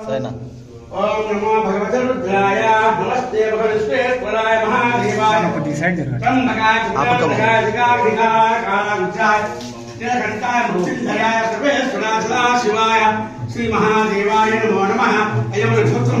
ओम नमो भगवते रुद्राय नमस्ते भगवतेश्वराय महादेवाय। शिवाय श्री महादेवाय नमो। नमः अयम नक्षत्रम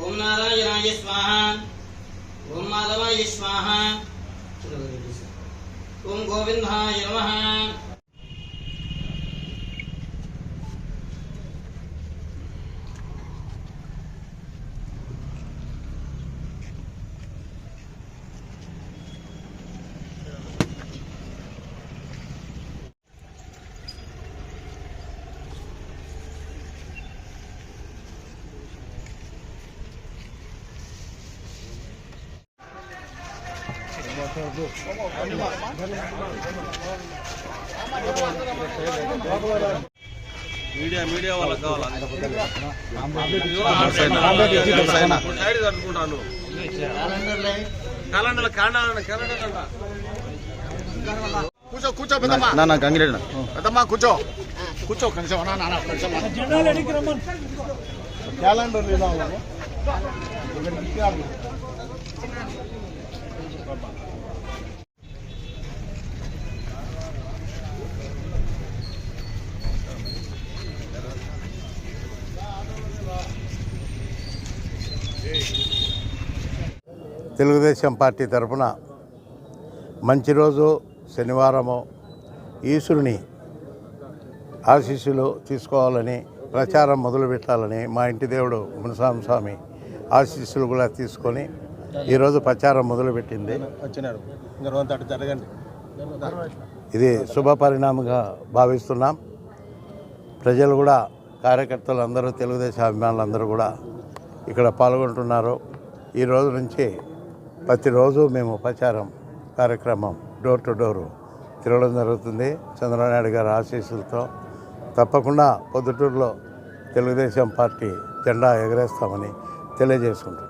ओम नारायण स्वाहा। ओम माधवाय स्वाहा। ओम गोविंदाय नमः। మీడియా మీడియా వాళ్ళకి కావాలి? అనుకుంటాను క్యాలెండర్ క్యాలెండర్ క్యాలెండర్ కూర్చో కూర్చో పెద్దమ్మ. నా నా గంగిరెడ్డి పెద్దమ్మ కూర్చో. కూర్చో కనీసం. క్యాలెండర్ లేదా తెలుగుదేశం పార్టీ తరఫున మంచి రోజు శనివారము ఈశ్వరుని ఆశీస్సులు తీసుకోవాలని ప్రచారం మొదలుపెట్టాలని మా ఇంటి దేవుడు మునస్వామి స్వామి ఆశీస్సులు కూడా తీసుకొని ఈరోజు ప్రచారం మొదలుపెట్టింది ఇది శుభ పరిణామంగా భావిస్తున్నాం. ప్రజలు కూడా కార్యకర్తలు అందరూ తెలుగుదేశం అభిమానులు అందరూ కూడా ఇక్కడ పాల్గొంటున్నారు. ఈ రోజు నుంచి ప్రతిరోజు మేము ప్రచారం కార్యక్రమం డోర్ టు డోరు తిరగడం జరుగుతుంది. చంద్రబాబు నాయుడు గారి ఆశీస్సులతో తప్పకుండా పొద్దుటూరులో తెలుగుదేశం పార్టీ జెండా ఎగరేస్తామని తెలియజేసుకుంటున్నాం.